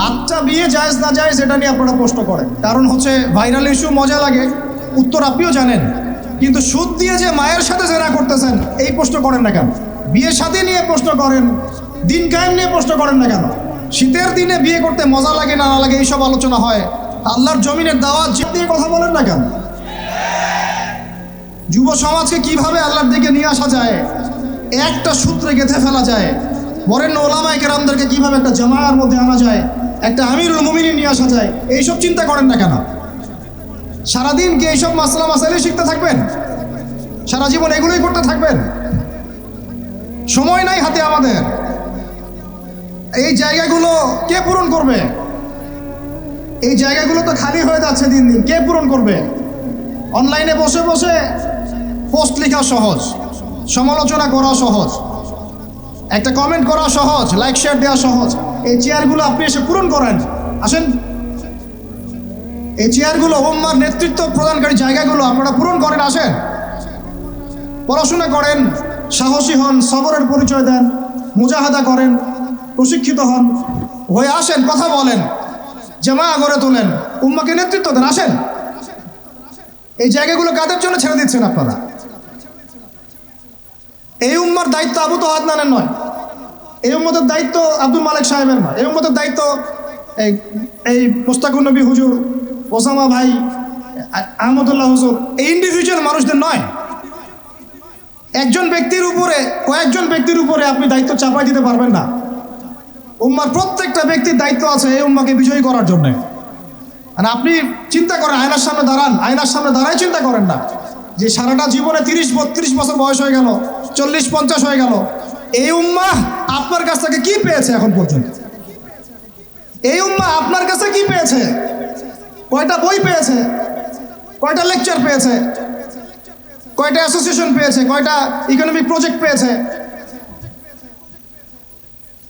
সাতটা বিয়ে জায়েজ না জায়েজ এটা নিয়ে আপনারা প্রশ্ন করেন। কারণ হচ্ছে ভাইরাল ইস্যু মজা লাগে। উত্তর আপনিও জানেন। কিন্তু সুদ দিয়ে যে মায়ের সাথে জেনা করতেছেন, এই প্রশ্ন করেন না কেন? বিয়ের সাথে নিয়ে প্রশ্ন করেন, দিন কায়েম নিয়ে প্রশ্ন করেন না কেন? শীতের দিনে বিয়ে করতে মজা লাগে, না না লাগে, এইসব আলোচনা হয়। আল্লাহর জমিনের দাওয়াত দিয়ে কথা বলেন না কেন? যুব সমাজকে কীভাবে আল্লাহর দিকে নিয়ে আসা যায়? একটা সূত্রে গেঁথে ফেলা যায়। বরেণ্য ওলামাই কেরামদেরকে কীভাবে একটা জামায়ার মধ্যে আনা যায়? একটা আমিরুল মুমিনী নিয়ে আসা যায়। এইসব চিন্তা করেন না কেন? সারাদিন কি এইসব মাসলা মাসাইলে শিখতে থাকবেন? সারা জীবন এগুলোই করতে থাকবেন? সময় নাই হাতে আমাদের। এই জায়গাগুলো কে পূরণ করবে? এই জায়গাগুলো তো খালি হয়ে যাচ্ছে দিন দিন। কে পূরণ করবে? অনলাইনে বসে বসে পোস্ট লেখা সহজ, সমালোচনা করা সহজ, একটা কমেন্ট করা সহজ লাইক শেয়ার দেওয়া সহজ। এই চেয়ারগুলো আপনি এসে পূরণ করেন। আসেন। এই চেয়ারগুলো ওম্মার নেতৃত্ব প্রদানকারী জায়গাগুলো আপনারা পূরণ করেন, আসেন। পড়াশোনা করেন, সাহসী হন, সবরের পরিচয় দেন, মুজাহাদা করেন, প্রশিক্ষিত হন, হয়ে আসেন, কথা বলেন জামা গড়ে তোলেন, উম্মাকে নেতৃত্ব দেন, আসেন। এই জায়গাগুলো কাদের জন্য ছেড়ে দিচ্ছেন আপনারা? এই উম্মার দায়িত্ব আবু তো আদনানের নয়। এই উম্মতের দায়িত্ব আব্দুল মালিক সাহেবের নয় এই উম্মতের দায়িত্ব এই এই মোস্তাকুর নবী হুজুর, ওসামা ভাই, আহমদুল্লাহ হুজুর, এই ইন্ডিভিজুয়াল মানুষদের নয়। একজন ব্যক্তির উপরে, কয়েকজন ব্যক্তির উপরে আপনি দায়িত্ব চাপাই দিতে পারবেন না। উম্মার প্রত্যেকটা ব্যক্তির দায়িত্ব আছে এই উম্মাকে বিজয়ী করার জন্য। আর আপনি চিন্তা করেন, আয়নার সামনে দাঁড়ান, আয়নার সামনে দাঁড়াই চিন্তা করেন না। যে সারাটা জীবনে তিরিশ, বত্রিশ বছর বয়স হয়ে গেল, চল্লিশ, পঞ্চাশ হয়ে গেল এই উম্মা আপনার কাছ থেকে কি পেয়েছে এখন পর্যন্ত? এই উম্মা আপনার কাছে কি পেয়েছে? কয়টা বই পেয়েছে? কয়টা লেকচার পেয়েছে? কয়টা অ্যাসোসিয়েশন পেয়েছে? কয়টা ইকোনমিক প্রজেক্ট পেয়েছে?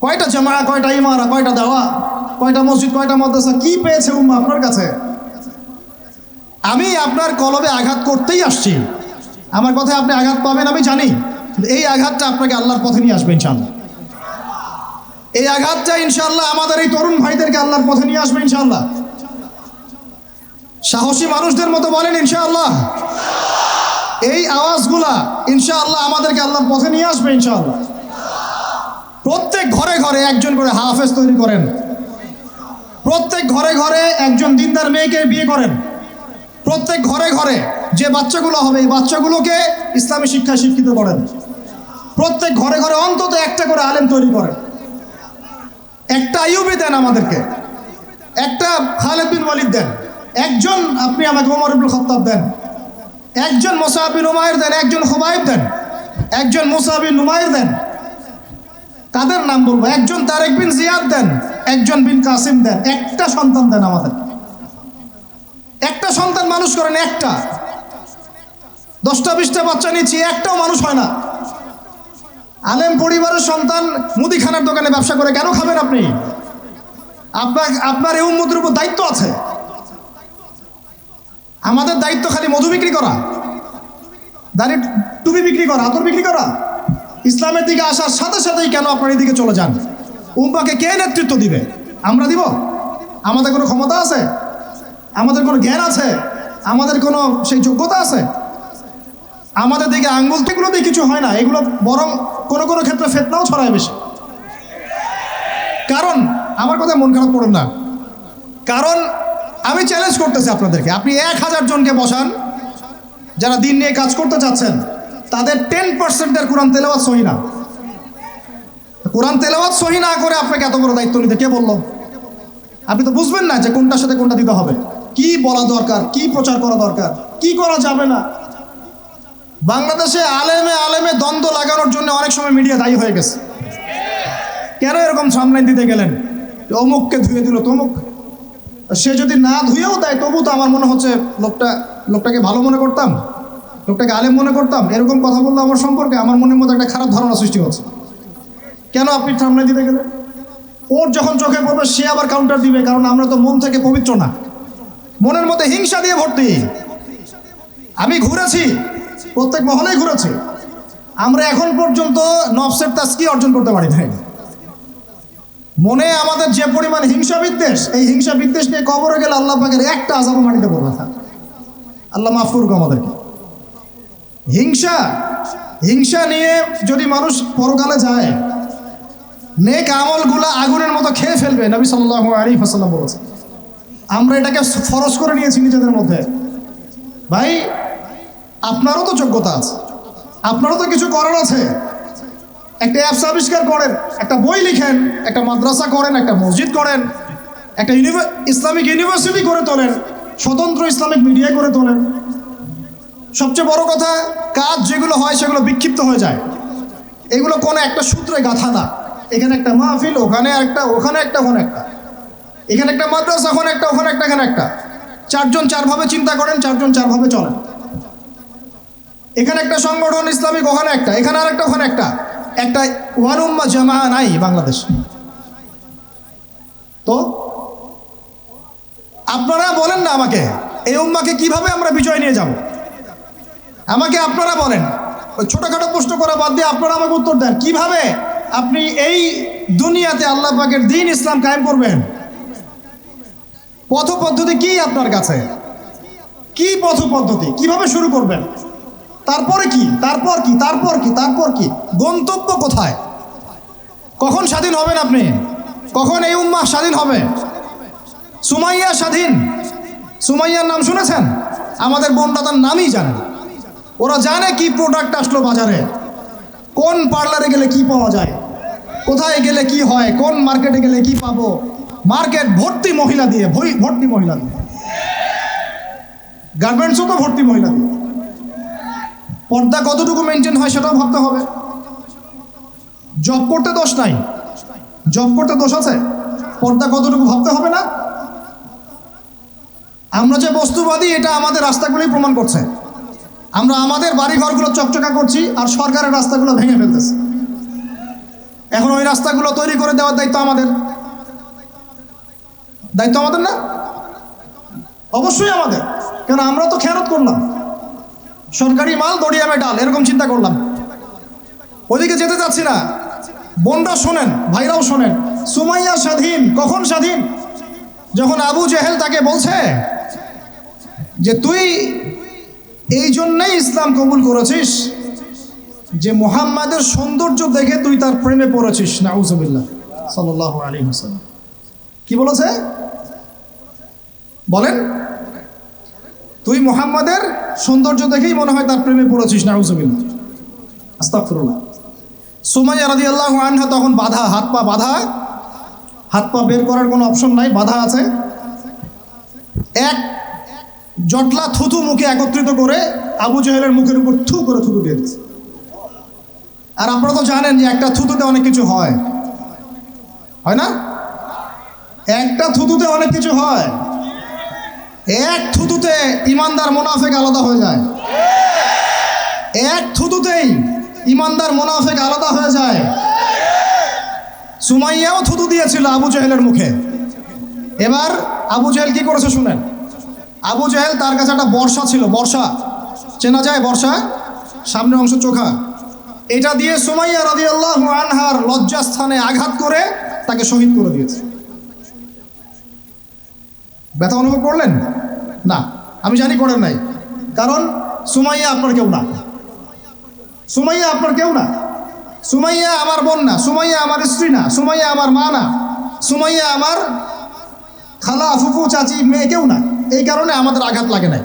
কয়টা জামা কয়টা ইমারা কয়টা দাওয়া কয়টা মসজিদ, কয়টা মাদ্রাসা, কি পেয়েছে উম্মা আপনার কাছে? আমি আপনার কলবে আঘাত করতেই আসছি। আমার কথায় আপনি আঘাত পাবেন আমি জানি। এই আঘাতটা আপনাকে আল্লাহর পথে নিয়ে আসবে ইনশাল্লাহ এই আঘাতটা ইনশাল্লাহ আমাদের এই তরুণ ভাইদেরকে আল্লাহর পথে নিয়ে আসবে ইনশাল্লাহ সাহসী মানুষদের মতো বলেন ইনশাআল্লাহ। এই আওয়াজগুলা ইনশাআল্লাহ আমাদেরকে আল্লাহর পথে নিয়ে আসবে ইনশাআল্লাহ। প্রত্যেক ঘরে ঘরে একজন করে হাফেজ তৈরি করেন। প্রত্যেক ঘরে ঘরে একজন দিনদার মেয়েকে বিয়ে করেন। প্রত্যেক ঘরে ঘরে যে বাচ্চাগুলো হবে, এই বাচ্চাগুলোকে ইসলামী শিক্ষায় শিক্ষিত করেন। প্রত্যেক ঘরে ঘরে অন্তত একটা করে আলেম তৈরি করেন একটা আইউবি দেন আমাদেরকে। একটা খালেদ বিন ওয়ালিদ দেন। একজন আপনি আমাকে ওমর ইবুল খত্তাব দেন। একজন মোসাহাবিন উমায়ের দেন, একজন হুবাইব দেন। একজন মোসাহাবিন নুমায়ের দেন। কাদের নাম বলব। একজন তারেক বিন জিয়াদ দেন, একজন বিন কাসিম দেন। একটা সন্তান দেন আমাদের। একটা সন্তান মানুষ করেন একটা। দশটা বিশটা বাচ্চা নিচ্ছি, একটাও মানুষ হয় না। আলেম পরিবারের সন্তান মুদিখানার দোকানে ব্যবসা করে কেন খাবেন আপনি? আপনার আপনার এই উন্মতির উপর দায়িত্ব আছে। আমাদের দায়িত্ব খালি মধু বিক্রি করা। দাঁড়িয়ে টুপি বিক্রি করা, আতর বিক্রি করা। ইসলামের দিকে আসার সাথে সাথেই কেন আপনার এদিকে চলে যান? উম্মাকে কে নেতৃত্ব দিবে? আমরা দিব? আমাদের কোনো ক্ষমতা আছে? আমাদের কোনো জ্ঞান আছে? আমাদের কোনো সেই যোগ্যতা আছে? আমাদের দিকে আঙ্গুল এগুলো দিয়ে কিছু হয় না, এগুলো বরং কোনো কোনো ক্ষেত্রে ফেতনাও ছড়ায় বেশি। কারণ, আমার কথা মন খারাপ করুন না। কারণ, আমি চ্যালেঞ্জ করতেছি আপনাদেরকে। আপনি এক হাজার জনকে বসান, যারা দিন নিয়ে কাজ করতে চাচ্ছেন, তাদের টেন পার্সেন্টের কোরআন তেলাওয়াত সহি না। কোরআন তেলাওয়াত সহি না করে আপনাকে এত বড় দায়িত্ব নিতে কে বলল? আপনি তো বুঝবেন না যে কোনটার সাথে কোনটা দিতে হবে। কি বলা দরকার, কি প্রচার করা দরকার, কি করা যাবে না। বাংলাদেশে আলেমে আলেমে দ্বন্দ্ব লাগানোর জন্য অনেক সময় মিডিয়া দায়ী হয়ে গেছে। কেন এরকম সামলাইন দিতে গেলেন? অমুককে ধুয়ে দিল তমুক। সে যদি না ধুয়েও দেয়, তবু তো আমার মনে হচ্ছে লোকটা, লোকটাকে ভালো মনে করতাম, লোকটাকে আলেম মনে করতাম। এরকম কথা বলল আমার সম্পর্কে আমার মনের মধ্যে একটা খারাপ ধারণা সৃষ্টি হচ্ছে। কেন আপনি সামনে দিতে গেলেন? ওর যখন চোখে পড়বে, সে আবার কাউন্টার দিবে, কারণ আমরা তো মন থেকে পবিত্র না। মনের মধ্যে হিংসা দিয়ে ভর্তি। আমি ঘুরেছি প্রত্যেক মহলেই ঘুরেছে। আমরা এখন পর্যন্ত নফসের তাস্কি অর্জন করতে পারি নাই। মনে আমাদের যে পরিমাণ হিংসা বিদ্বেষ, এই হিংসা বিদ্বেষ নিয়ে কবরে গেলে আল্লাহ পাকের একটা আজাব মাটিতে পড়বে না। আল্লাহ মাফ করুক আমাদেরকে। হিংসা হিংসা নিয়ে যদি মানুষ পরকালে যায়, নেক আমলগুলা আগুনের মতো খেয়ে ফেলবে, নবী সাল্লাহ আলী ফাসাল্লাম বলেছে আমরা এটাকে ফরজ করে নিয়েছি নিজেদের মধ্যে। ভাই আপনারও তো যোগ্যতা আছে। আপনারও তো কিছু করার আছে। একটা অ্যাপস আবিষ্কার করেন, একটা বই লিখেন, একটা মাদ্রাসা করেন, একটা মসজিদ করেন, একটা ইসলামিক ইউনিভার্সিটি করে তোলেন, স্বতন্ত্র ইসলামিক মিডিয়া করে তোলেন। সবচেয়ে বড় কথা, কাজ যেগুলো হয় সেগুলো বিক্ষিপ্ত হয়ে যায়। এগুলো কোনো একটা সূত্রে গাথা না। এখানে একটা মাহফিল, ওখানে একটা ওখানে একটা ওখানে একটা। এখানে একটা মাদ্রাসা, ওখানে একটা ওখানে একটা, এখানে একটা। চারজন চারভাবে চিন্তা করেন, চারজন চারভাবে চলেন। এখানে একটা সংগঠন ইসলামিক, ওখানে একটা, এখানে আর একটা ওখানে একটা। একটা ওয়ান উম্মা জামা নাই বাংলাদেশ। তো আপনারা বলেন না আমাকে, এই উম্মাকে কীভাবে আমরা বিজয় নিয়ে যাব? আমাকে আপনারা বলেন। ওই ছোটখাটো প্রশ্ন করা বাদ দিয়ে আপনারা আমাকে উত্তর দেন। কীভাবে আপনি এই দুনিয়াতে আল্লাহ পাকের দিন ইসলাম কায়েম করবেন? পথ পদ্ধতি কি আপনার কাছে? কি পথ পদ্ধতি কীভাবে শুরু করবেন? তারপরে কি? তারপর কি? তারপর কি? তারপর কি? গন্তব্য কোথায়? কখন স্বাধীন হবেন আপনি? কখন এই উম্মাহ স্বাধীন হবে? সুমাইয়া স্বাধীন। সুমাইয়ার নাম শুনেছেন? আমাদের বোনরা তার নামই জানে। ওরা জানে কি প্রোডাক্ট আসলো বাজারে। কোন পার্লারে গেলে কি পাওয়া যায়? কোথায় গেলে কি হয়? কোন মার্কেটে গেলে কি পাবো? মার্কেট ভর্তি মহিলা দিয়ে, ভর্তি মহিলা দিয়ে। গার্মেন্টসও তো ভর্তি মহিলা দিয়ে। পর্দা কতটুকু মেনটেন হয় সেটাও ভাবতে হবে। জব করতে দোষ নাই। জব করতে দোষ আছে? পর্দা কতটুকু ভাবতে হবে না? আমরা যে বস্তুবাদী, এটা আমাদের রাস্তাগুলোই প্রমাণ করছে। আমরা আমাদের বাড়ি ঘরগুলো চকচকা করছি আর সরকারের রাস্তাগুলো ভেঙে ফেলতেছে। এখন ওই রাস্তাগুলো তৈরি করে দেওয়ার দায়িত্ব আমাদের। দায়িত্ব আমাদের না? অবশ্যই আমাদের। কেন আমরা তো খেয়ারত করলাম। সরকারি মাল দড়িয়ামে ডাল এরকম চিন্তা করলাম। ওদিকে যেতে চাচ্ছি না। বোনরা শোনেন, ভাইরাও শোনেন। সুমাইয়া স্বাধীন, কখন স্বাধীন? যখন আবু জেহেল তাকে বলছে যে, তুই এই জন্যই ইসলাম কবুল করেছিস যে, মোহাম্মদের সৌন্দর্য দেখে তুই তার প্রেমে পড়েছিস। নাউজুবিল্লাহ সাল্লাহ আলী হোসেন কি বলেছে? বলেন। তুই মোহাম্মদের সৌন্দর্য দেখেই মনে হয় তার প্রেমে পড়েছিস, নাউজুবিল্লাহ। আস্তাগফিরুল্লাহ। সুমাইয়া রাদিয়াল্লাহু আনহা তখন বাধা, হাত পা বাধা, হাত পা বের করার কোনো অপশন নাই, বাধা আছে। এক, জটলা থুতু মুখে একত্রিত করে আবু জহেলের মুখের উপর থু করে থুতু দিয়ে দিচ্ছে আর আপনারা তো জানেন যে একটা থুতুতে অনেক কিছু হয়। হয় না? একটা থুতুতে অনেক কিছু হয়। এক থুতুতে ইমানদার মোনাফেক আলাদা হয়ে যায়। এক থুতুতেই ইমানদার মোনাফেক আলাদা হয়ে যায়। সুমাইয়াও থুতু দিয়েছিল আবু জহেলের মুখে। এবার আবু জহেল কি করেছে শুনেন? আবু জহেল তার কাছে একটা বর্ষা ছিল, বর্ষা। চেনা যায় বর্ষা? সামনের অংশ চোখা। এটা দিয়ে সুমাইয়া রাদিয়াল্লাহু আনহার লজ্জাস্থানে আঘাত করে তাকে শহীদ করে দিয়েছে। ব্যথা অনুভব করলেন? না, আমি জানি করেন নাই। কারণ সুমাইয়া আপনার কেউ না। সুমাইয়া আপনার কেউ না। সুমাইয়া আমার বোন না, সুমাইয়া আমার স্ত্রী না, সুমাইয়া আমার মা না, সুমাইয়া আমার খালা, ফুফু, চাচি, মেয়ে কেউ না। এই কারণে আমাদের আঘাত লাগে নাই।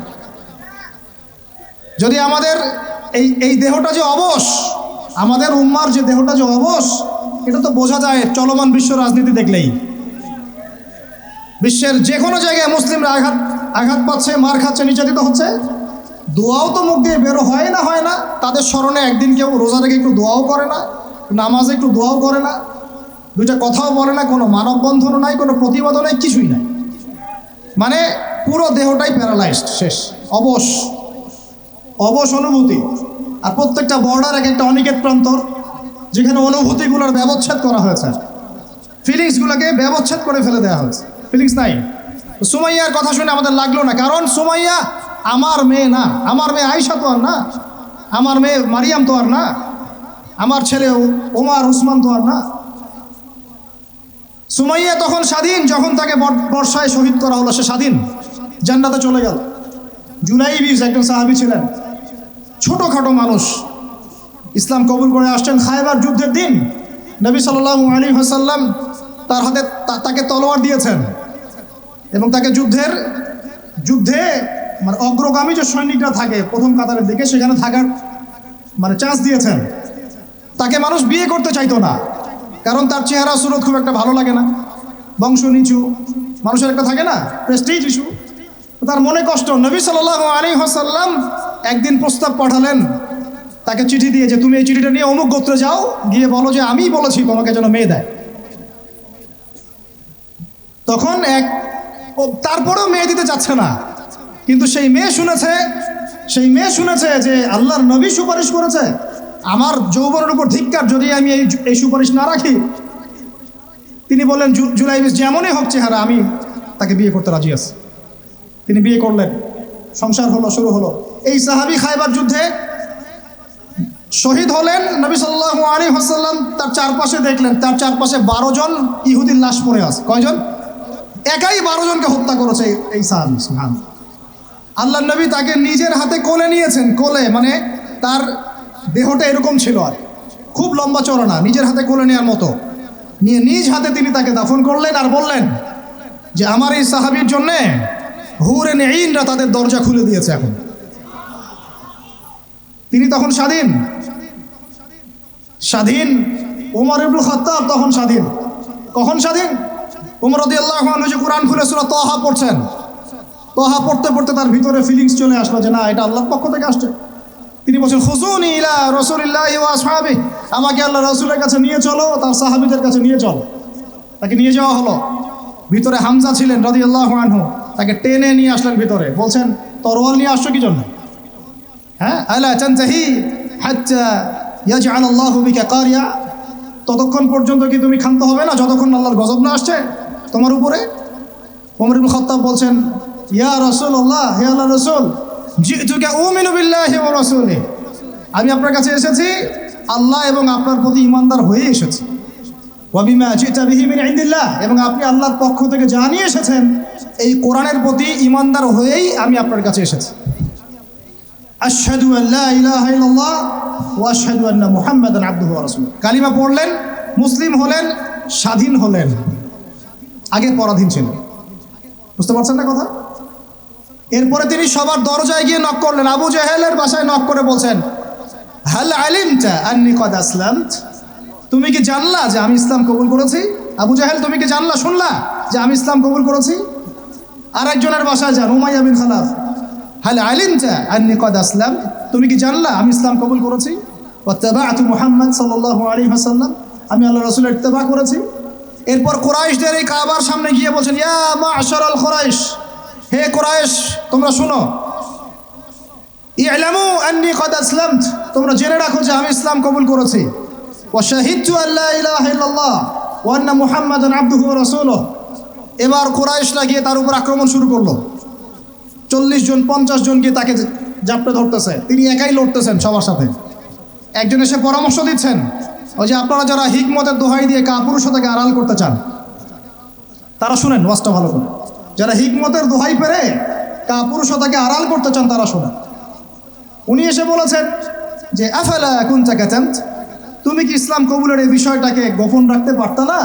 যদি আমাদের এই এই দেহটা যে অবশ, আমাদের উম্মার যে দেহটা যে অবশ, এটা তো বোঝা যায় চলমান বিশ্ব রাজনীতি দেখলেই। বিশ্বের যে কোনো জায়গায় মুসলিমরা আঘাত আঘাত পাচ্ছে, মার খাচ্ছে, নির্যাতিত হচ্ছে। দোয়াও তো মুখ দিয়ে বেরো, হয় না হয় না। তাদের স্মরণে একদিন কেউ রোজা রেখে একটু দোয়াও করে না, নামাজে একটু দোয়াও করে না। দুইটা কথাও বলে না, কোনো মানববন্ধনও নাই, কোনো প্রতিবাদও নাই, কিছুই নাই। মানে পুরো দেহটাই প্যারালাইজড, শেষ। অবশ। অবশ অনুভূতি। আর প্রত্যেকটা বর্ডার এক একটা অনিকেত প্রান্তর, যেখানে অনুভূতিগুলোর ব্যবচ্ছেদ করা হয়েছে। ফিলিংসগুলোকে ব্যবচ্ছেদ করে ফেলে দেওয়া হয়েছে। ফিলিংস নাই। সুমাইয়ার কথা শুনে আমাদের লাগল না। কারণ সুমাইয়া আমার মেয়ে না। আমার মেয়ে আয়সা তো আর না। আমার মেয়ে মারিয়াম তো আর না। আমার ছেলে ওমার উসমান তো আর না। সুমাইয়া তখন স্বাধীন, যখন তাকে বর- বর্ষায় শহীদ করা হলো, সে স্বাধীন। জান্নাতে চলে গেল। জুলাই বিশ একজন সাহাবি ছিলেন। ছোটোখাটো মানুষ। ইসলাম কবুল করে আসছেন খায়বার যুদ্ধের দিন। নবী সাল্লাল্লাহু আলী হাসাল্লাম তার হাতে তাকে তলোয়ার দিয়েছেন। এবং তাকে যুদ্ধের, যুদ্ধে মানে অগ্রগামী যে সৈনিকরা থাকে প্রথম কাতারের দিকে, সেখানে থাকার মানে চান্স দিয়েছেন। তাকে মানুষ বিয়ে করতে চাইতো না, কারণ তার চেহারা সুরত খুব একটা ভালো লাগে না। বংশ নিচু, মানুষের একটা থাকে না প্রেস্টিজ ইস্যু তার মনে কষ্ট, নবী সাল্লাহ আলী হাসাল্লাম একদিন প্রস্তাব পাঠালেন, তাকে চিঠি দিয়ে যে, তুমি এই চিঠিটা নিয়ে অমুক গোত্রে যাও, গিয়ে বলো যে, আমিই বলেছি তোমাকে যেন মেয়ে দেয়। তখন এক ও তারপরেও মেয়ে দিতে চাচ্ছে না। কিন্তু সেই মেয়ে শুনেছে, সেই মেয়ে শুনেছে যে আল্লাহর নবী সুপারিশ করেছে। আমার যৌবনের উপর ধিক্কার যদি আমি এই এই সুপারিশ না রাখি, তিনি বললেন জুলাই যেমনই হোক চেহারা, আমি তাকে বিয়ে করতে রাজি আছি। তিনি বিয়ে করলেন, সংসার হলো, শুরু হলো। এই সাহাবি খাইবার যুদ্ধে শহীদ হলেন, নবী সাল্লাহ আলী হাসাল্লাম তার চারপাশে দেখলেন, তার চারপাশে বারো জন ইহুদির লাশ পড়ে আছে। কয়জন? একাই বারো জনকে হত্যা করেছে এই সাহাবি সুহান আল্লাহ নবী তাকে নিজের হাতে কোলে নিয়েছেন, কোলে মানে তার দেহটা এরকম ছিল আর। খুব লম্বা চড়া না নিজের হাতে কোলে নেওয়ার মতো। নিয়ে নিজ হাতে তিনি তাকে দাফন করলেন আর বললেন যে, আমার এই সাহাবির জন্যে হুরে নেইনরা তাদের দরজা খুলে দিয়েছে এখন। তিনি তখন স্বাধীন। স্বাধীন। ওমর ইবুল খত্তাব তখন স্বাধীন। কখন স্বাধীন? রদি আল্লাহ যে কোরআন খুলে সুরা তহা পড়ছেন, তহা পড়তে পড়তে তার ভিতরে ফিলিংস চলে আসলো যে না, এটা আল্লাহর পক্ষ থেকে আসছে। তিনি বলছেন খুসুন ইলা রসুলিল্লাহ সাহাবি আমাকে আল্লাহ রসুলের কাছে নিয়ে চলো, তার সাহাবিদের কাছে নিয়ে চলো। তাকে নিয়ে যাওয়া হলো। ভিতরে হামজা ছিলেন রদি আল্লাহ আনহু, তাকে টেনে নিয়ে আসলেন ভিতরে। বলছেন, তরোয়াল নিয়ে আসছো কি জন্য? হ্যাঁ আলা চানচাহি হাচ্চা ইয়াজআল আল্লাহু বিকা কারিয়া। ততক্ষণ পর্যন্ত কি তুমি ক্ষান্ত হবে না? যতক্ষণ আল্লাহর গজব না আসছে তোমার উপরে? ওমর খাত্তাব বলছেন, ইয়া রাসূলুল্লাহ, হে আল্লাহ রাসূল আমি আপনার কাছে এসেছি, আল্লাহ এবং আপনার প্রতি ইমানদার হয়ে এসেছি। এবং আপনি আল্লাহর পক্ষ থেকে জানিয়ে এসেছেন, এই কোরআনের প্রতি ইমানদার হয়েই আমি আপনার কাছে এসেছি। আশহাদু আল্লা ইলাহা ইল্লাল্লাহ ওয়া আশহাদু আন্না মুহাম্মাদান কালিমা পড়লেন, মুসলিম হলেন, স্বাধীন হলেন। আগে পরাধীন ছিলেন। বুঝতে পারছেন না কথা? এরপরে তিনি সবার দরজায় গিয়ে নক করলেন। আবু জাহেলের বাসায় নক করে বলছেন আসলামত? তুমি কি জানলা যে আমি ইসলাম কবুল করেছি? আবু জাহেল, তুমি কি জানলা, শুনলা যে আমি ইসলাম কবুল করেছি? আর একজনের বাসায় যান, উমাইয়া বিন খালাফ। হাল আলিমতা আন্নি কদ আসলাম তুমি কি জানলা আমি ইসলাম কবুল করেছি? আমি আল্লাহ রাসূলের ইত্তেবা করেছি। এরপর কোরাইশদের এই কাবার সামনে গিয়ে বলছেন, ইয়া মা মাশারাল কোরাইশ, হে কোরাইশ, তোমরা শুনো। ইলামু আন্নি কদ আসলামত, তোমরা জেনে রাখো যে আমি ইসলাম কবুল করেছি। ওয়া শাহিদতু আল্লা ইলাহা ইল্লাল্লাহ ওয়া আন্না মুহাম্মাদান আবদুহু ওয়া রাসূলুহু। এবার কোরাইশরা গিয়ে তার উপর আক্রমণ শুরু করল। চল্লিশ জন, পঞ্চাশ জন গিয়ে তাকে জাপটে ধরতেছে। তিনি একাই লড়তেছেন সবার সাথে। একজন এসে পরামর্শ দিচ্ছেন ওই যে আপনারা যারা হিকমতের দোহাই দিয়ে কাপুরুষতাকে আড়াল করতে চান, তারা শুনেন, ওয়াজটা ভালো করে। যারা হিকমতের দোহাই পেরে কাপুরুষতাকে আড়াল করতে চান, তারা শুনেন। উনি এসে বলেছেন যে, আফেলা কোন চাকাতেন তুমি কি ইসলাম কবুলের এই বিষয়টাকে গোপন রাখতে পারত না?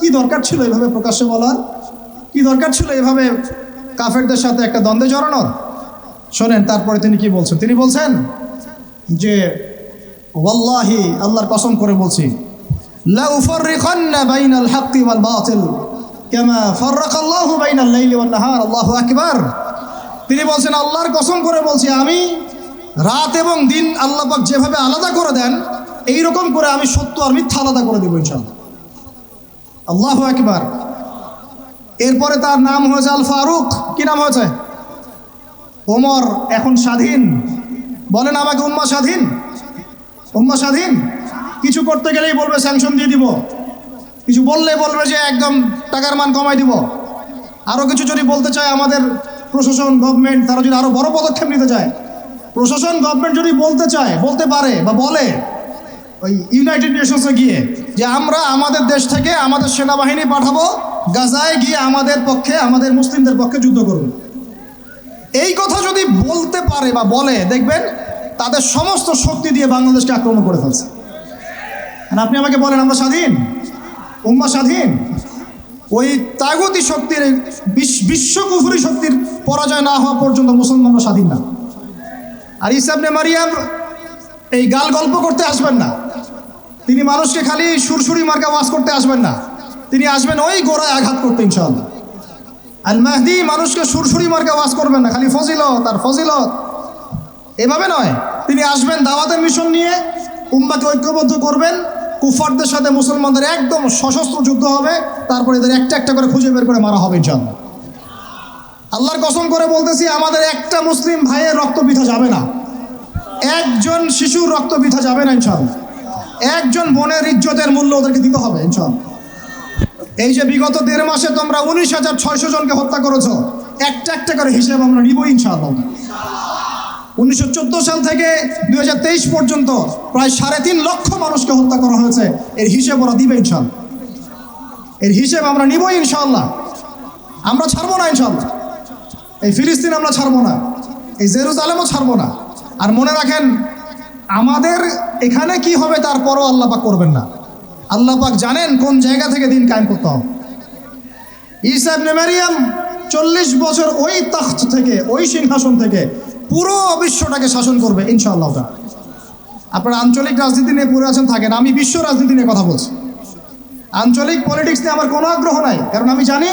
কি দরকার ছিল এভাবে প্রকাশ্যে বলার? কি দরকার ছিল এভাবে কাফেরদের সাথে একটা দ্বন্দ্বে জড়ানোর? শোনেন, তারপরে তিনি কি বলছেন? তিনি বলছেন যে ওয়াল্লাহি, আল্লাহর কসম করে বলছি। তিনি বলছেন, আল্লাহর কসম করে বলছি, আমি রাত এবং দিন আল্লাহ পাক যেভাবে আলাদা করে দেন এই রকম করে আমি সত্য আর মিথ্যা আলাদা করে দেবো আল্লাহু আকবার। এরপরে তার নাম হয়েছে আল ফারুক। কি নাম হয়েছে? ওমর, এখন স্বাধীন। বলেন আমাকে উম্মা স্বাধীন? উম্মা স্বাধীন? কিছু করতে গেলেই বলবে স্যাংশন দিয়ে দিব। কিছু বললে বলবে যে একদম টাকার মান কমাই দিব। আরও কিছু যদি বলতে চায় আমাদের প্রশাসন গভর্নমেন্ট তারা যদি আরও বড় পদক্ষেপ নিতে চায়। প্রশাসন গভর্নমেন্ট যদি বলতে চায়, বলতে পারে বা বলে ওই ইউনাইটেড নেশনসে গিয়ে যে আমরা আমাদের দেশ থেকে আমাদের সেনাবাহিনী পাঠাবো, গাজায় গিয়ে আমাদের পক্ষে, আমাদের মুসলিমদের পক্ষে যুদ্ধ করুন। এই কথা যদি বলতে পারে বা বলে, দেখবেন তাদের সমস্ত শক্তি দিয়ে বাংলাদেশকে আক্রমণ করে ফেলছে। আপনি আমাকে বলেন, আমরা স্বাধীন? উম্মা স্বাধীন? ওই তাগতি শক্তির বিশ্বকুফুরি শক্তির পরাজয় না হওয়া পর্যন্ত মুসলমানরা স্বাধীন না। আর ইসাবনে মারিয়াম এই গাল গল্প করতে আসবেন না। তিনি মানুষকে খালি সুরসুরি মার্কা ওয়াজ করতে আসবেন না। তিনি আসবেন ওই গোড়ায় আঘাত করতে, ইনশাআল্লাহ। আল মাহদি মানুষকে সুরসুরি মার্কা ওয়াজ করবেন না, খালি ফজিলত, আর ফজিলত। এভাবে নয়। তিনি আসবেন দাওয়াতের মিশন নিয়ে, উম্মাকে ঐক্যবদ্ধ করবেন, কুফারদের সাথে মুসলমানদের একদম সশস্ত্র যুদ্ধ হবে, তারপরে এদের একটা একটা করে খুঁজে বের করে মারা হবে ইনশাআল্লাহ। আল্লাহর কসম করে বলতেছি, আমাদের একটা মুসলিম ভাইয়ের রক্ত বিথা যাবে না। একজন শিশুর রক্ত বিথা যাবে না ইনশাআল্লাহ। একজন বোনের ইজ্জতের মূল্য ওদেরকে দিতে হবে ইনশাআল্লাহ। এই যে বিগত দেড় মাসে তোমরা উনিশ হাজার ছয়শো জনকে হত্যা করেছ, একটা একটা করে হিসেব আমরা নিব ইনশাআল্লাহ। উনিশশো চোদ্দ সাল থেকে দু হাজার তেইশ পর্যন্ত প্রায় সাড়ে তিন লক্ষ মানুষকে হত্যা করা হয়েছে। এর হিসেব ওরা দিবে ইনশাআল্লাহ এর হিসেব আমরা নিবই ইনশাল্লাহ। আমরা ছাড়বো না ইনশাআল্লাহ এই ফিলিস্তিন আমরা ছাড়বো না। এই জেরুজালেমও ছাড়বো না। আর মনে রাখেন, আমাদের এখানে কি হবে তারপরও আল্লাহ পাক করবেন না। আল্লাহ পাক জানেন কোন জায়গা থেকে দিন কায়েম করতে হবে। ইসাব নেমারিয়াম চল্লিশ বছর ওই তখ্ত থেকে, ওই সিংহাসন থেকে পুরো বিশ্বটাকে শাসন করবে, ইনশাআল্লাহ তাআলা। আপনারা আঞ্চলিক রাজনীতি নিয়ে পড়ে আছেন, থাকেন। আমি বিশ্ব রাজনীতি নিয়ে কথা বলছি। আঞ্চলিক পলিটিক্স নিয়ে আমার কোনো আগ্রহ নাই, কারণ আমি জানি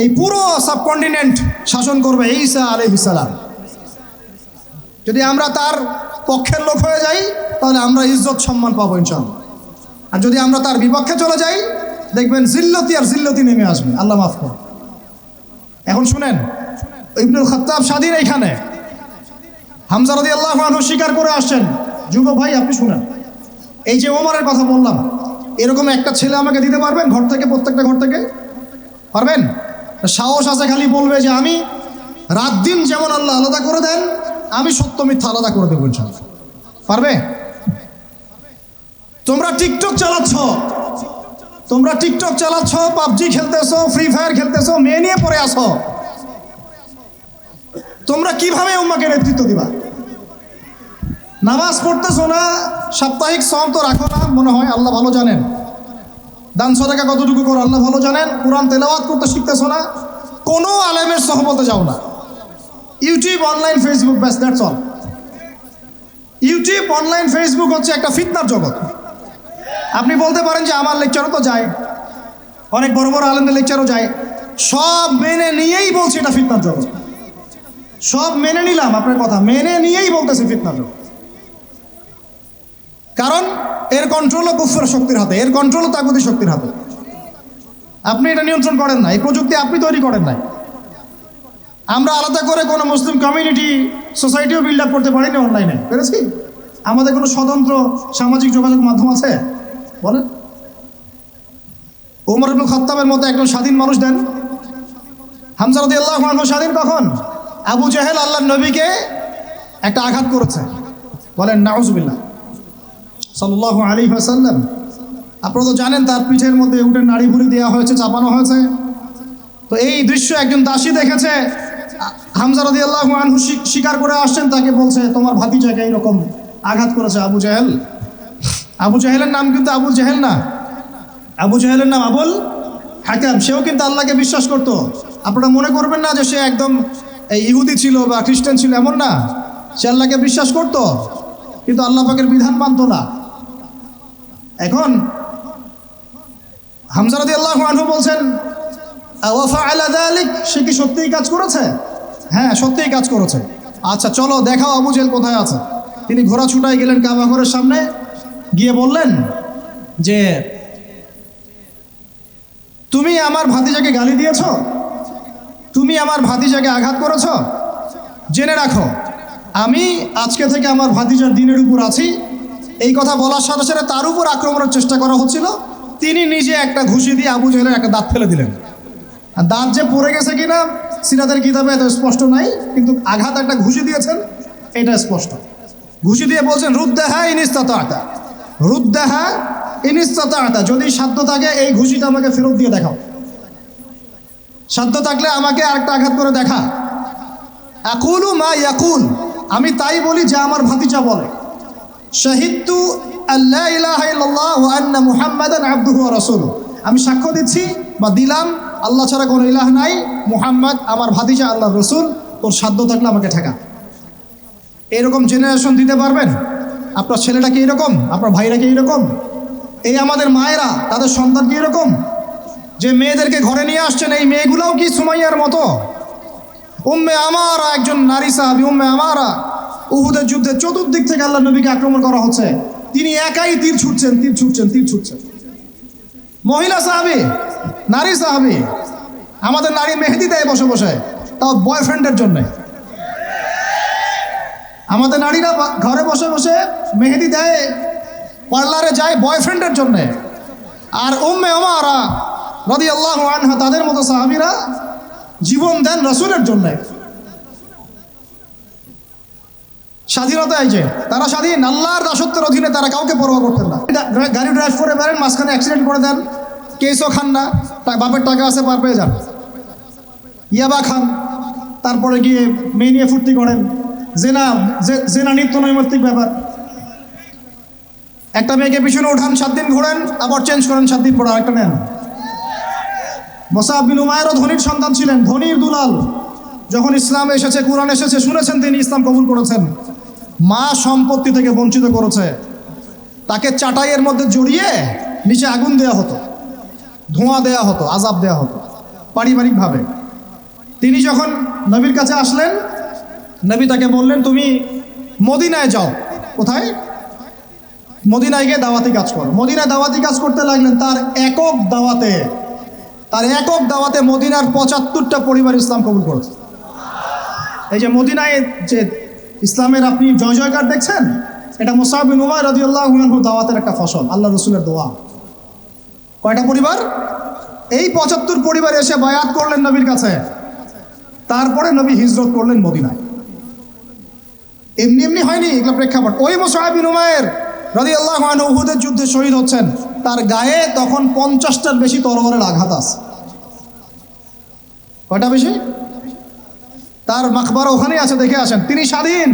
এই পুরো সাবকন্টিনেন্ট শাসন করবে ঈসা আলহিসাল্লাম যদি আমরা তার পক্ষের লোক হয়ে যাই, তাহলে আমরা ইজ্জত সম্মান পাবো ইনশাল্লাহ আর যদি আমরা তার বিপক্ষে চলে যাই, দেখবেন জিল্লতি আর জিল্লতি নেমে আসবে। আল্লাহ মাফ করুন। এখন শুনেন, ইবনুল খত্তাব স্বাধীন এইখানে। হামজা রদি আল্লাহ স্বীকার করে আসছেন যুব ভাই, আপনি শুনেন। এই যে ওমারের কথা বললাম, এরকম একটা ছেলে আমাকে দিতে পারবেন ঘর থেকে, প্রত্যেকটা ঘর থেকে? পারবেন? সাহস আছে খালি বলবে যে আমি রাত দিন যেমন আল্লাহ আলাদা করে দেন, আমি সত্য মিথ্যা আলাদা করে দেবো পারবে? তোমরা টিকটক চালাচ্ছ। তোমরা টিকটক চালাচ্ছ, পাবজি খেলতেছো, ফ্রি ফায়ার খেলতেছো, মেয়ে নিয়ে পড়ে আসো তোমরা কীভাবে উম্মাকে নেতৃত্ব দিবা? নামাজ পড়তেছো না? সাপ্তাহিক সম তো রাখো না, মনে হয় আল্লাহ ভালো জানেন। দান সদাকা কতটুকু করো, আল্লাহ ভালো জানেন? কোরআন তেলাওয়াত করতে শিখতেছো না? কোনো আলেমের সহমতে যাও না। ইউটিউব, অনলাইন, ফেসবুক, ব্যাস, that's all. YouTube, online, Facebook হচ্ছে একটা ফিতনার জগৎ। আপনি বলতে পারেন যে আমার লেকচারও তো যায়। অনেক বড় বড় আলেমদের লেকচারও যায়। সব মেনে নিয়েই বলছি এটা ফিতনার জগৎ। সব মেনে নিলাম আপনার কথা। মেনে নিয়েই বলতেছে ফিতনার কারণ এর কন্ট্রোলও কুফর শক্তির হাতে, এর কন্ট্রোলও তাগুতি শক্তির হাতে। আপনি এটা নিয়ন্ত্রণ করেন না এই প্রযুক্তি আপনি তৈরি করেন নাই। আমরা আলাদা করে কোনো মুসলিম কমিউনিটি সোসাইটিও বিল্ড আপ করতে পারিনি অনলাইনে পেরেছি? আমাদের কোনো স্বতন্ত্র সামাজিক যোগাযোগ মাধ্যম আছে? বলেন। ওমর ইবনুল খত্তাবের মতো একজন স্বাধীন মানুষ দেন। হামজা রাদিয়াল্লাহু আনহু স্বাধীন কখন? আবু জাহেল আল্লাহ নবীকে একটা আঘাত করেছে। বলেন, নাউজুবিল্লাহ। সাল্লাল্লাহু আলাইহি ওয়াসাল্লাম। আপনারা তো জানেন তার পিঠের মধ্যে উঠে নাড়ি ভুড়ি দেওয়া হয়েছে, চাপানো হয়েছে। তো এই দৃশ্য একজন দাসী দেখেছে, হামজা রাদিয়াল্লাহু আনহু স্বীকার করে আসছেন, তাকে বলছে, তোমার ভাতিজাকে এইরকম আঘাত করেছে আবু জাহেল? আবু জাহেলের নাম কিন্তু আবুল জাহেল না। আবু জাহেলের নাম আবুল হাকাম। সেও কিন্তু আল্লাহকে বিশ্বাস করতো। আপনারা মনে করবেন না যে সে একদম এই ইহুদি ছিল বা খ্রিস্টান ছিল এমন না, সে আল্লাহকে বিশ্বাস করতো, কিন্তু আল্লাহ পাকের বিধান মানতো না। এখন হামজারদি আল্লাহ আনহু বলছেন সে কি সত্যিই কাজ করেছে? হ্যাঁ সত্যিই কাজ করেছে। আচ্ছা চলো দেখাও আবু জেল কোথায় আছে। তিনি ঘোড়া ছুটাই গেলেন কাবা ঘরের সামনে, গিয়ে বললেন যে, তুমি আমার ভাতিজাকে গালি দিয়েছ? তুমি আমার ভাতিজাকে আঘাত করেছ? জেনে রাখো, আমি আজকে থেকে আমার ভাতিজার দিনের উপর আছি। এই কথা বলার সাথে সাথে তার উপর আক্রমণের চেষ্টা করা হচ্ছিল। তিনি নিজে একটা ঘুষি দিয়ে আবু জেলের একটা দাঁত ফেলে দিলেন। আর দাঁত যে পড়ে গেছে কিনা, সিরাতের কিতাবে এত স্পষ্ট নাই, কিন্তু আঘাত একটা ঘুষি দিয়েছেন, এটা স্পষ্ট। ঘুষি দিয়ে বলছেন, রুদ্দাহা ইনিস্তাতা রুদ্দাহা ইনিস্তাতা যদি সাধ্য থাকে, এই ঘুষিটা আমাকে ফেরত দিয়ে দেখাও। সাধ্য থাকলে আমাকে আরেকটা আঘাত করে দেখা। আকুলু মা ইয়াকুল আমি তাই বলি যে আমার ভাতিজা বলে। ওয়া রাসূলুহু। আমি সাক্ষ্য দিচ্ছি বা দিলাম, আল্লাহ ছাড়া কোনো ইলাহ নাই। মুহাম্মদ আমার ভাতিজা আল্লাহ রসুল, তোর সাধ্য থাকলে আমাকে ঠেকা। এরকম জেনারেশন দিতে পারবেন? আপনার ছেলেটা কি এরকম? আপনার ভাইরা কি এরকম? এই আমাদের মায়েরা, তাদের সন্তান কি এরকম? যে মেয়েদেরকে ঘরে নিয়ে আসছেন, এই মেয়েগুলোও কি সুমাইয়ার মতো? উম্মে আমারা একজন নারী সাহাবি, উম্মে আমারা উহুদের যুদ্ধে চতুর্দিক থেকে আল্লাহ নবীকে আক্রমণ করা হচ্ছে। তিনি একাই তীর ছুটছেন তীর ছুটছেন তীর ছুটছেন। মহিলা সাহাবি, নারী সাহাবি, আমাদের নারী মেহেদি দেয় বসে বসে, তাও বয়ফ্রেন্ডের জন্যে। আমাদের নারীরা ঘরে বসে বসে মেহেদি দেয়, পার্লারে যায় বয়ফ্রেন্ডের জন্যে। আর উম্মে আমারা রদি আল্লাহ আনহা, তাদের মতো সাহাবিরা জীবন দেন রসুলের জন্যে। স্বাধীনতা এই যে, তারা স্বাধীন, আল্লাহর দাসত্বের অধীনে তারা কাউকে পরোয়া করতেন না। গাড়ি ড্রাইভ করে বেরেন মাঝখানে অ্যাক্সিডেন্ট করে দেন, কেসও খান না বাপের টাকা আছে, পার পেয়ে যান। ইয়াবা খান, তারপরে গিয়ে মেয়ে নিয়ে ফুর্তি করেন। জেনা জেনা নিত্য নৈমিত্তিক ব্যাপার। একটা মেয়েকে পিছনে উঠান, সাত দিন ঘোরেন, আবার চেঞ্জ করেন, সাত দিন পর আরেকটা নেন। মোসাব বিন উমায়েরও ধনির সন্তান ছিলেন, ধনির দুলাল। যখন ইসলাম এসেছে, কোরআন এসেছে, শুনেছেন তিনি, ইসলাম কবুল করেছেন। মা সম্পত্তি থেকে বঞ্চিত করেছে। তাকে চাটাইয়ের মধ্যে জড়িয়ে নিচে আগুন দেয়া হতো, ধোঁয়া দেয়া হতো, আজাব দেয়া হতো, পারিবারিকভাবে। তিনি যখন নবীর কাছে আসলেন, নবী তাকে বললেন, তুমি মদিনায় যাও। কোথায়? মদিনায় গিয়ে দাওয়াতি কাজ করো। মদিনায় দাওয়াতি কাজ করতে লাগলেন, তার একক দাওয়াতে। তার একক দাওয়াতে মদিনার পঁচাত্তরটা পরিবার ইসলাম কবুল করেছে। এই যে মদিনায় যে ইসলামের আপনি জয় জয়কার দেখছেন, এটা মোসাহিন উমায় রদি আল্লাহ দাওয়াতের একটা ফসল আল্লাহ রসুলের দোয়া। কয়টা পরিবার? এই পঁচাত্তর পরিবার এসে বায়াত করলেন নবীর কাছে, তারপরে নবী হিজরত করলেন মদিনায়। এমনি এমনি হয়নি এগুলো প্রেক্ষাপট। ওই মোসাহিন উমায়ের রদি আল্লাহ উহুদের যুদ্ধে শহীদ হচ্ছেন। তার গায়ে তখন পঞ্চাশটার বেশি তরবারের আঘাত আছে। কয়টা বেশি? তার মাখবার ওখানেই আছে, দেখে আসেন। তিনি স্বাধীন।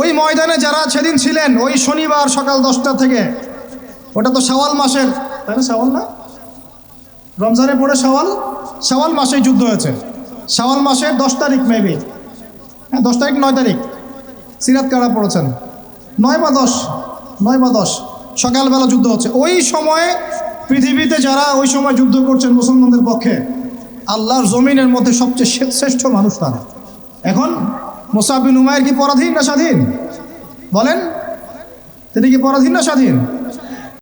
ওই ময়দানে যারা সেদিন ছিলেন, ওই শনিবার সকাল দশটা থেকে, ওটা তো শাওয়াল মাসের, তাই না শাওয়াল না? রমজানে পড়ে শাওয়াল? শাওয়াল মাসেই যুদ্ধ হয়েছে। শাওয়াল মাসের দশ তারিখ মেবি হ্যাঁ দশ তারিখ, নয় তারিখ। সিরাত কারা পড়েছেন? নয় বা দশ? নয় বা দশ? সকালবেলা যুদ্ধ হচ্ছে। ওই সময়ে পৃথিবীতে যারা ওই সময় যুদ্ধ করছেন মুসলমানদের পক্ষে, আল্লাহর জমিনের মধ্যে সবচেয়ে শ্রেষ্ঠ মানুষ তারা। এখন মোসাবিন উমায়ের কি পরাধীন না স্বাধীন? বলেন, তিনি কি পরাধীন না স্বাধীন?